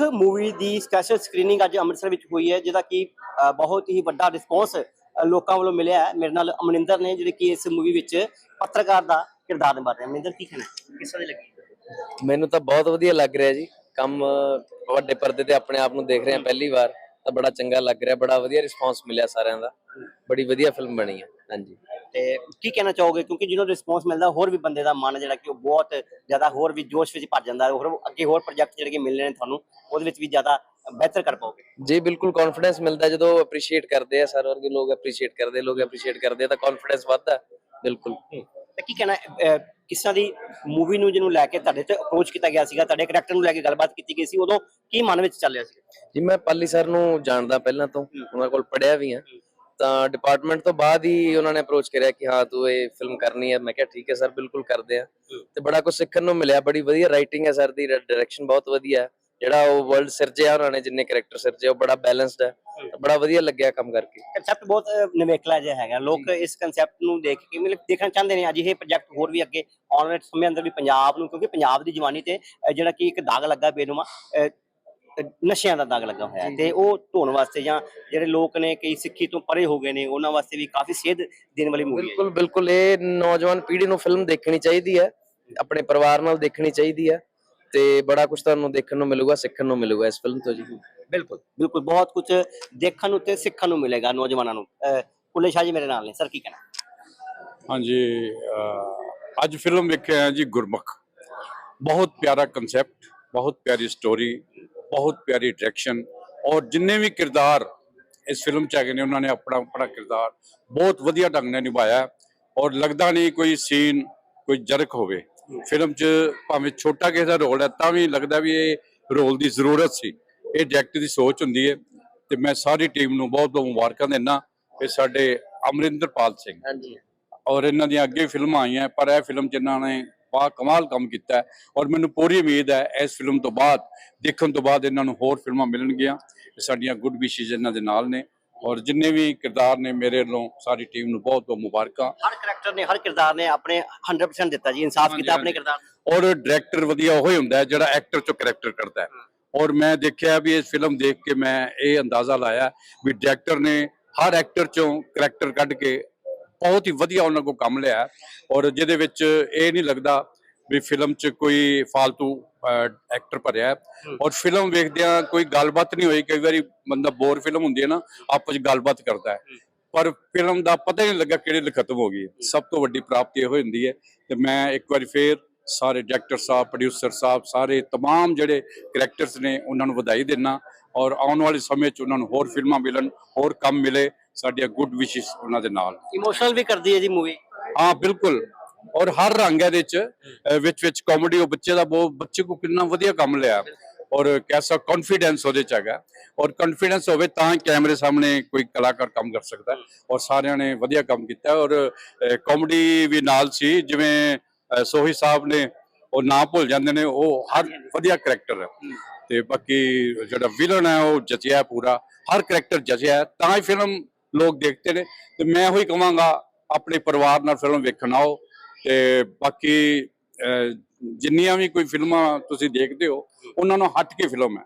ਗੁਰਮੁਖ movie ਦੀ special screening ਅੱਜ ਅੰਮ੍ਰਿਤਸਰ ਵਿੱਚ ਹੋਈ ਹੈ, ਜਿਹਦਾ ਕਿ ਬਹੁਤ ਹੀ ਵੱਡਾ ਰਿਸਪੌਂਸ ਲੋਕਾਂ ਵੱਲੋਂ ਮਿਲਿਆ ਹੈ। ਮੇਰੇ ਨਾਲ ਅਮਰਿੰਦਰ ਨੇ, ਜਿਹੜੇ ਕਿ ਇਸ ਮੂਵੀ ਵਿੱਚ ਪੱਤਰਕਾਰ ਦਾ ਕਿਰਦਾਰ ਨਿਭਾ ਰਹੇ। ਹਨ ਕੀ ਕਹਿਣਾ ਕਿਸ ਤਰ੍ਹਾਂ ਦੀ ਲੱਗੀ? ਮੈਨੂੰ ਤਾਂ ਬਹੁਤ ਵਧੀਆ ਲੱਗ ਰਿਹਾ ਜੀ। ਕੰਮ, ਵੱਡੇ ਪਰਦੇ ਤੇ ਆਪਣੇ ਆਪ ਨੂੰ ਦੇਖ ਰਹੇ ਹਾਂ ਪਹਿਲੀ ਵਾਰ, ਤਾਂ ਬੜਾ ਚੰਗਾ ਲੱਗ ਰਿਹਾ। ਬੜਾ ਵਧੀਆ ਰਿਸਪਾਂਸ ਮਿਲਿਆ ਸਾਰਿਆਂ ਦਾ। ਬੜੀ ਵਧੀਆ ਫਿਲਮ ਬਣੀ ਹੈ। ਹਾਂਜੀ। ਤੇ ਕੀ ਕਹਿਣਾ ਚਾਹੋਗੇ? ਕਿਉਂਕਿ ਜਿਹਨੂੰ ਰਿਸਪੌਂਸ ਮਿਲਦਾ ਹੋਰ ਵੀ ਬੰਦੇ ਦਾ ਮਨ ਜਿਹੜਾ ਕਿ ਉਹ ਬਹੁਤ ਜ਼ਿਆਦਾ ਹੋਰ ਵੀ ਜੋਸ਼ ਵਿੱਚ ਭਰ ਜਾਂਦਾ ਹੋਰ ਅੱਗੇ ਹੋਰ ਪ੍ਰੋਜੈਕਟ ਜਿਹੜੇ ਕਿ ਮਿਲਣੇ ਨੇ ਤੁਹਾਨੂੰ ਉਹਦੇ ਵਿੱਚ ਵੀ ਜ਼ਿਆਦਾ ਬਿਹਤਰ ਕਰ ਪਾਓਗੇ। ਜੀ ਬਿਲਕੁਲ ਕੌਨਫੀਡੈਂਸ ਮਿਲਦਾ ਜਦੋਂ ਅਪਰੀਸ਼ੀਏਟ ਕਰਦੇ ਆ ਸਰ ਵਰਗੇ ਲੋਕ ਅਪਰੀਸ਼ੀਏਟ ਕਰਦੇ ਲੋਕ ਅਪਰੀਸ਼ੀਏਟ ਕਰਦੇ ਤਾਂ ਕੌਨਫੀਡੈਂਸ ਵੱਧਦਾ ਬਿਲਕੁਲ। ਤੇ ਕੀ ਕਹਿਣਾ ਕਿਸ ਦੀ ਮੂਵੀ ਨੂੰ ਜਿਹਨੂੰ ਲੈ ਕੇ ਤੁਹਾਡੇ ਤੇ ਅਪਰੋਚ ਕੀਤਾ ਗਿਆ ਸੀਗਾ ਤੁਹਾਡੇ ਕਰੈਕਟਰ ਨੂੰ ਲੈ ਕੇ ਗੱਲਬਾਤ ਕੀਤੀ ਗਈ ਸੀ ਉਦੋਂ ਕੀ ਮਨ ਵਿੱਚ ਚੱਲ ਰਿਹਾ ਸੀ? ਜੀ ਮੈਂ ਪਾਲੀ ਸਰ ਨੂੰ ਜਾਣਦਾ ਪਹਿਲਾਂ ਤੋਂ ਉਹਨਾਂ ਕੋਲ ਪੜਿਆ ਵੀ ਆ ਤਾਂ ਡਿਪਾਰਟਮੈਂਟ ਤੋਂ ਬਾਅਦ ਹੀ ਉਹਨਾਂ ਨੇ ਅਪਰੋਚ ਕਰਿਆ ਕਿ ਹਾਂ ਤੂੰ ਇਹ ਫਿਲਮ ਕਰਨੀ ਹੈ। ਮੈਂ ਕਿਹਾ ਠੀਕ ਹੈ ਸਰ ਬਿਲਕੁਲ ਕਰਦੇ ਆ ਤੇ ਬੜਾ ਕੁਝ ਸਿੱਖਣ ਨੂੰ ਮਿਲਿਆ। ਬੜੀ ਵਧੀਆ ਰਾਈਟਿੰਗ ਹੈ ਸਰ ਦੀ ਡਾਇਰੈਕਸ਼ਨ ਬਹੁਤ ਵਧੀਆ। ਹੈ ਜਿਹੜਾ ਉਹ ਵਰਲਡ ਸਿਰਜਿਆ ਉਹਨਾਂ ਨੇ ਜਿੰਨੇ ਕੈਰੈਕਟਰ ਸਿਰਜੇ ਉਹ ਬੜਾ ਬੈਲੈਂਸਡ ਹੈ। ਬੜਾ ਵਧੀਆ ਲੱਗਿਆ ਕੰਮ ਕਰਕੇ। ਕਨਸੈਪਟ ਬਹੁਤ ਨਿਵੇਕਲਾ ਜਿਹਾ ਹੈਗਾ। ਲੋਕ ਇਸ ਕਨਸੈਪਟ ਨੂੰ ਦੇਖ ਕੇ ਮਤਲਬ ਦੇਖਣਾ ਚਾਹੁੰਦੇ ਨੇ। ਅਜਿਹੇ ਪ੍ਰੋਜੈਕਟ ਹੋਰ ਵੀ ਅੱਗੇ ਆਉਣ ਵਾਲੇ ਸਮੇਂ ਅੰਦਰ ਵੀ ਪੰਜਾਬ ਨੂੰ ਕਿਉਂਕਿ ਪੰਜਾਬ ਦੀ ਜਵਾਨੀ ਤੇ ਜਿਹੜਾ ਕਿ ਇੱਕ ਦਾਗ ਲੱਗਾ ਬੇਨੁਮਾ ਨਸ਼ਿਆਂ ਦਾ ਦਾਗ ਲੱਗਾ ਹੋਇਆ ਹੈ ਤੇ ਉਹ ਧੋਣ ਵਾਸਤੇ ਜਾਂ ਜਿਹੜੇ ਲੋਕ ਨੇ ਕਈ ਸਿੱਖੀ ਤੋਂ ਪਰੇ ਹੋ ਗਏ ਨੇ ਉਹਨਾਂ ਵਾਸਤੇ ਵੀ ਕਾਫੀ ਸੇਧ ਦੇਣ ਵਾਲੀ ਮੂਵੀ ਹੈ। ਬਿਲਕੁਲ ਬਿਲਕੁਲ ਇਹ ਨੌਜਵਾਨ ਪੀੜ੍ਹੀ ਨੂੰ ਫਿਲਮ ਦੇਖਣੀ ਚਾਹੀਦੀ ਹੈ ਆਪਣੇ ਪਰਿਵਾਰ ਨਾਲ ਦੇਖਣੀ ਚਾਹੀਦੀ ਹੈ ਤੇ ਬੜਾ ਕੁਝ ਤੁਹਾਨੂੰ ਦੇਖਣ ਨੂੰ ਮਿਲੂਗਾ ਸਿੱਖਣ ਨੂੰ ਮਿਲੂਗਾ ਇਸ ਫਿਲਮ ਤੋਂ ਜੀ। ਬਿਲਕੁਲ। ਬਿਲਕੁਲ ਬਹੁਤ ਕੁਝ ਦੇਖਣ ਨੂੰ ਤੇ ਸਿੱਖਣ ਨੂੰ ਮਿਲੇਗਾ ਨੌਜਵਾਨਾਂ ਨੂੰ। ਕੁੱਲੇ ਸ਼ਾਹ ਜੀ ਮੇਰੇ ਨਾਲ ਨੇ ਸਰ ਕੀ ਕਹਿਣਾ? ਹਾਂਜੀ ਅੱਜ ਫਿਲਮ ਵੇਖਿਆ ਹੈ ਜੀ ਗੁਰਮੁਖ। ਬਹੁਤ ਪਿਆਰਾ ਕਨਸੈਪਟ ਬਹੁਤ ਪਿਆਰੀ ਸਟੋਰੀ ਬਹੁਤ ਪਿਆਰੀ ਡਾਇਰੈਕਸ਼ਨ ਔਰ ਜਿੰਨੇ ਵੀ ਕਿਰਦਾਰ ਇਸ ਫਿਲਮ ਚ ਹੈਗੇ ਨੇ ਉਹਨਾਂ ਨੇ ਆਪਣਾ ਆਪਣਾ ਕਿਰਦਾਰ ਬਹੁਤ ਵਧੀਆ ਢੰਗ ਨਾਲ ਨਿਭਾਇਆ ਔਰ ਲੱਗਦਾ ਨਹੀਂ ਕੋਈ ਸੀਨ ਕੋਈ ਜਰਕ ਹੋਵੇ। ਫਿਲਮ ਚ ਭਾਵੇਂ ਛੋਟਾ ਕਿਸੇ ਦਾ ਰੋਲ ਹੈ ਤਾਂ ਵੀ ਲੱਗਦਾ ਵੀ ਇਹ ਰੋਲ ਦੀ ਜ਼ਰੂਰਤ ਸੀ। ਇਹ ਡਾਇਰੈਕਟਰ ਦੀ ਸੋਚ ਹੁੰਦੀ ਹੈ। ਤੇ ਮੈਂ ਸਾਰੀ ਟੀਮ ਨੂੰ ਬਹੁਤ ਬਹੁਤ ਮੁਬਾਰਕਾਂ ਦਿੰਦਾ ਇਹ ਸਾਡੇ ਅਮਰਿੰਦਰਪਾਲ ਸਿੰਘ। ਹਾਂਜੀ। ਔਰ ਇਹਨਾਂ ਦੀਆਂ ਅੱਗੇ ਫਿਲਮਾਂ ਆਈਆਂ ਪਰ ਇਹ ਫਿਲਮ ਇਹਨਾਂ ਨੇ ਬਾ ਕਮਾਲ ਕੰਮ ਕੀਤਾ ਹੈ ਔਰ ਮੈਨੂੰ ਪੂਰੀ ਉਮੀਦ ਹੈ ਇਸ ਫਿਲਮ ਤੋਂ ਬਾਅਦ ਦੇਖਣ ਤੋਂ ਬਾਅਦ ਇਹਨਾਂ ਨੂੰ ਹੋਰ ਫਿਲਮਾਂ ਮਿਲਣਗੀਆਂ। ਸਾਡੀਆਂ ਗੁੱਡ ਵਿਸ਼ੇਸ ਇਹਨਾਂ ਦੇ ਨਾਲ ਨੇ। ਔਰ ਜਿੰਨੇ ਵੀ ਕਿਰਦਾਰ ਨੇ ਮੇਰੇ ਵੱਲੋਂ ਸਾਰੀ ਟੀਮ ਨੂੰ ਬਹੁਤ ਬਹੁਤ ਮੁਬਾਰਕਾਂ। ਹਰ ਕਰੈਕਟਰ ਨੇ ਹਰ ਕਿਰਦਾਰ ਨੇ ਆਪਣੇ 100% ਦਿੱਤਾ ਜੀ ਇਨਸਾਫ ਕੀਤਾ ਆਪਣੇ। ਕਿਰਦਾਰ। ਔਰ ਡਾਇਰੈਕਟਰ ਵਧੀਆ ਉਹ ਹੀ ਹੁੰਦਾ ਹੈ ਜਿਹੜਾ ਐਕਟਰ ਚੋਂ ਕਰੈਕਟਰ ਕਰਦਾ ਹੈ। ਔਰ ਮੈਂ ਦੇਖਿਆ ਵੀ ਇਸ ਫਿਲਮ ਦੇਖ ਕੇ ਮੈਂ ਇਹ ਅੰਦਾਜ਼ਾ ਲਾਇਆ ਵੀ ਡਾਇਰੈਕਟਰ ਨੇ ਹਰ ਐਕਟਰ ਚੋਂ ਕਰੈਕਟਰ ਕੱਢ ਕੇ ਬਹੁਤ ਹੀ ਵਧੀਆ ਉਹਨਾਂ ਕੋ ਕੰਮ ਲਿਆ ਔਰ ਜਿਹਦੇ ਵਿੱਚ ਇਹ ਨਹੀਂ ਲੱਗਦਾ ਵੀ ਫਿਲਮ 'ਚ ਕੋਈ ਫਾਲਤੂ ਐਕਟਰ ਭਰਿਆ ਔਰ ਫਿਲਮ ਵੇਖਦਿਆਂ ਕੋਈ ਗੱਲਬਾਤ ਨਹੀਂ ਹੋਈ। ਕਈ ਵਾਰੀ ਬੰਦਾ ਬੋਰ ਫਿਲਮ ਹੁੰਦੀ ਹੈ ਨਾ ਆਪਸ ਵਿੱਚ ਗੱਲਬਾਤ ਕਰਦਾ ਹੈ। ਪਰ ਫਿਲਮ ਦਾ ਪਤਾ ਹੀ ਨਹੀਂ ਲੱਗਾ ਕਿਹੜੇ ਖਤਮ ਹੋ ਗਈ ਸਭ ਤੋਂ ਵੱਡੀ ਪ੍ਰਾਪਤੀ ਇਹ ਹੁੰਦੀ ਹੈ ਤੇ ਮੈਂ ਇੱਕ ਵਾਰੀ ਫੇਰ ਸਾਰੇ ਡਾਇਰੈਕਟਰ ਸਾਹਿਬ ਪ੍ਰੋਡਿਊਸਰ ਸਾਹਿਬ ਸਾਰੇ ਤਮਾਮ ਜਿਹੜੇ ਕੈਰੈਕਟਰਸ ਨੇ ਉਹਨਾਂ ਨੂੰ ਵਧਾਈ ਦੇਣਾ ਔਰ ਆਉਣ ਵਾਲੇ ਸਮੇਂ 'ਚ ਉਹਨਾਂ ਨੂੰ ਹੋਰ ਫਿਲਮਾਂ ਮਿਲਣ ਹੋਰ ਕੰਮ ਮਿਲੇ। ਸਾਡੀਆਂ ਗੁੱਡ ਵਿਸ਼ੇਸ ਉਹਨਾਂ ਦੇ ਨਾਲ। ਇਮੋਸ਼ਨਲ ਵੀ ਕਰਦੀ ਹੈ ਜੀ ਮੂਵੀ ਹਾਂ ਬਿਲਕੁਲ। ਔਰ ਹਰ ਰੰਗ ਹੈ ਇਹਦੇ ਚ ਅਹ ਵਿੱਚ ਵਿੱਚ ਕਾਮੇਡੀ ਉਹ ਬੱਚੇ ਦਾ ਬਹੁਤ ਬੱਚੇ ਕੋ ਕਿੰਨਾ ਵਧੀਆ ਕੰਮ ਲਿਆ। ਔਰ ਕੈਸਾ ਕੌਨਫੀਡੈਂਸ ਉਹਦੇ ਚ ਹੈਗਾ। ਔਰ ਕੌਨਫੀਡੈਂਸ ਹੋਵੇ ਤਾਂ ਕੈਮਰੇ ਸਾਹਮਣੇ ਕੋਈ ਕਲਾਕਾਰ ਕੰਮ ਕਰ ਸਕਦਾ। ਔਰ ਸਾਰਿਆਂ ਨੇ ਵਧੀਆ ਕੰਮ ਕੀਤਾ। ਔਰ ਕਾਮੇਡੀ ਵੀ ਨਾਲ ਸੀ ਜਿਵੇਂ ਸੋਹੀ ਸਾਹਿਬ ਨੇ ਉਹ ਨਾਂ ਭੁੱਲ ਜਾਂਦੇ ਨੇ ਉਹ ਹਰ ਵਧੀਆ ਕਰੈਕਟਰ ਹੈ। ਤੇ ਬਾਕੀ ਜਿਹੜਾ ਵਿਲਨ ਹੈ ਉਹ ਜਚਿਆ ਪੂਰਾ। ਹਰ ਕਰੈਕਟਰ ਜਚਿਆ ਹੈ, ਤਾਂ ਹੀ ਫਿਲਮ ਲੋਕ ਦੇਖਦੇ ਨੇ ਤੇ ਮੈਂ ਉਹੀ ਕਹਾਂਗਾ ਆਪਣੇ ਪਰਿਵਾਰ ਨਾਲ ਫਿਲਮ ਵੇਖਣ ਆਓ ਤੇ ਬਾਕੀ ਜਿੰਨੀਆਂ ਵੀ ਕੋਈ ਫਿਲਮਾਂ ਤੁਸੀਂ ਦੇਖਦੇ ਹੋ ਉਹਨਾਂ ਨੂੰ ਹਟ ਕੇ ਫਿਲਮ ਹੈ।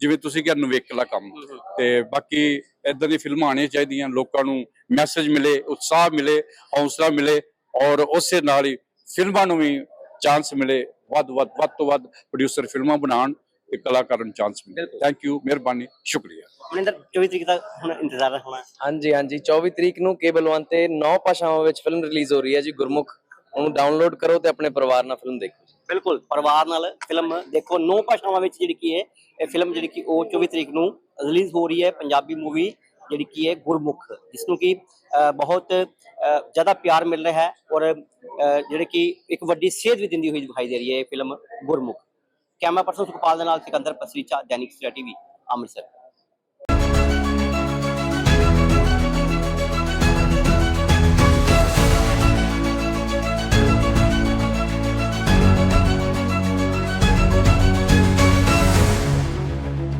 ਜਿਵੇਂ ਤੁਸੀਂ ਕਿਹਾ ਨਵੇਕਲਾ ਕੰਮ। ਤੇ ਬਾਕੀ ਇਦਾਂ ਦੀ ਫਿਲਮਾਂ ਆਉਣੀਆਂ ਚਾਹੀਦੀਆਂ ਲੋਕਾਂ ਨੂੰ ਮੈਸੇਜ ਮਿਲੇ ਉਤਸ਼ਾਹ ਮਿਲੇ ਹੌਸਲਾ ਮਿਲੇ ਔਰ ਉਸੇ ਨਾਲ ਹੀ ਫਿਲਮਾਂ ਨੂੰ ਵੀ ਚਾਂਸ ਮਿਲੇ ਵੱਧ ਵੱਧ ਵੱਧ ਤੋਂ ਵੱਧ ਪ੍ਰੋਡਿਊਸਰ ਫਿਲਮਾਂ ਬਣਾਉਣ। ਤੇ ਕਲਾਕਾਰਾਂ ਨੂੰ ਚਾਂਸ ਮਿਲੇ ਥੈਂਕ ਯੂ ਮਿਹਰਬਾਨੀ ਸ਼ੁਕਰੀਆ। ਮਨਿੰਦਰ 24 ਤਰੀਕ ਦਾ ਹੁਣ ਇੰਤਜ਼ਾਰ ਹੋਣਾ। ਹਾਂਜੀ ਹਾਂਜੀ। 24 ਤਰੀਕ ਨੂੰ ਕੇਬਲ 1 ਤੇ 9 ਭਾਸ਼ਾਵਾਂ ਵਿੱਚ ਫਿਲਮ ਰਿਲੀਜ਼ ਹੋ ਰਹੀ ਹੈ ਜੀ ਗੁਰਮੁਖ। ਉਹਨੂੰ ਡਾਊਨਲੋਡ ਕਰੋ ਤੇ ਆਪਣੇ ਪਰਿਵਾਰ ਨਾਲ ਫਿਲਮ ਦੇਖੋ ਜੀ। ਬਿਲਕੁਲ ਪਰਿਵਾਰ ਨਾਲ ਫਿਲਮ ਦੇਖੋ। ਨੌ ਭਾਸ਼ਾਵਾਂ ਵਿੱਚ ਜਿਹੜੀ ਕੀ ਹੈ ਇਹ ਫਿਲਮ ਜਿਹੜੀ ਕਿ ਉਹ 24 ਤਰੀਕ ਨੂੰ ਰਿਲੀਜ਼ ਹੋ ਰਹੀ ਹੈ ਪੰਜਾਬੀ ਮੂਵੀ ਜਿਹੜੀ ਕੀ ਹੈ ਗੁਰਮੁਖ। ਜਿਸ ਨੂੰ ਕਿ ਬਹੁਤ ਜ਼ਿਆਦਾ ਪਿਆਰ ਮਿਲ ਰਿਹਾ ਹੈ ਔਰ ਜਿਹੜੇ ਕਿ ਇੱਕ ਵੱਡੀ ਸੇਧ ਵੀ ਦਿੰਦੀ ਹੋਈ ਦਿਖਾਈ ਦੇ ਰਹੀ ਹੈ ਇਹ film Gurmukh. Camera person Sukhpal ਦੇ ਨਾਲ ਸਿਕੰਦਰ ਪਸਰੀਚਾ ਦੈਨਿਕ ਸਟੇਟ ਟੀਵੀ ਅੰਮ੍ਰਿਤਸਰ।